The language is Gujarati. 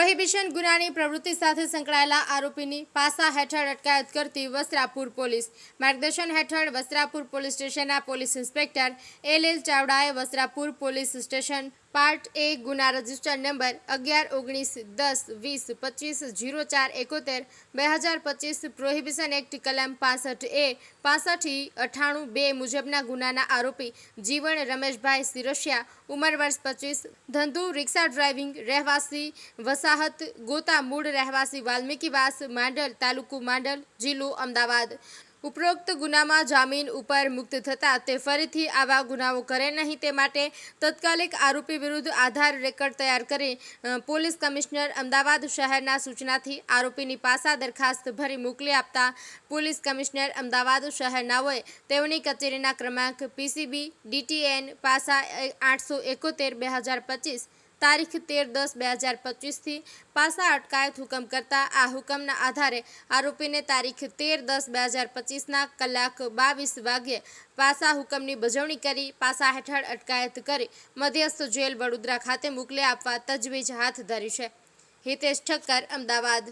પ્રોહિબિશન ગુનાની પ્રવૃત્તિ સાથે સંકળાયેલા આરોપીની પાસા હેઠળ અટકાયત કરતી વસ્ત્રાપુર પોલીસ. માર્ગદર્શન હેઠળ વસ્ત્રાપુર પોલીસ સ્ટેશનના પોલીસ ઇન્સ્પેક્ટર એલ એલ ચાવડાએ Vastrapur police station part A ગુના રજિસ્ટર નંબર અગિયાર, ઓગણીસ, દસ, વીસ, પચીસ જીરો ચાર, એકોતેર, બે હજાર પચીસ, પ્રોહિબિશન એક્ટ, કલમ પાસઠ એ, પાસઠથી અઠાણું બે મુજબના ગુનાના આરોપી જીવન રમેશભાઈ સિરોશિયા ઉંમર વર્ષ પચીસ, ધંધુ, રિક્ષા ડ્રાઇવિંગ, રહેવાસી વસાહત, ગોતા મૂળ રહેવાસી વાલ્મીકીવાસ માંડલ તાલુકુ માંડલ, જિલ્લો અમદાવાદ. ઉપરોક્ત ગુનામાં જામીન ઉપર મુક્ત થતાં તે ફરીથી આવા ગુનાઓ કરે નહીં તે માટે તત્કાલિક આરોપી વિરુદ્ધ આધાર રેકર્ડ તૈયાર કરી પોલીસ કમિશનર અમદાવાદ શહેરના સૂચનાથી આરોપીની પાસા દરખાસ્ત ભરી મોકલી આપતા પોલીસ કમિશનર અમદાવાદ શહેરનાઓએ તેઓની કચેરીના ક્રમાંક પીસીબી, ડીટીએન પાસા આઠસો એકોતેર, બે હજાર પચીસ તારીખ તેર દસ બે હજાર પચીસથી પાસા અટકાયત હુકમ કરતા આ હુકમના આધારે આરોપીને તારીખ તેર દસ બે હજાર પચીસના કલાક બાવીસ વાગ્યે પાસા હુકમની બજવણી કરી, પાસા હેઠળ અટકાયત કરી મધ્યસ્થ જેલ વડોદરા ખાતે મોકલી આપવા તજવીજ હાથ ધરી છે. હિતેશ ઠક્કર, અમદાવાદ.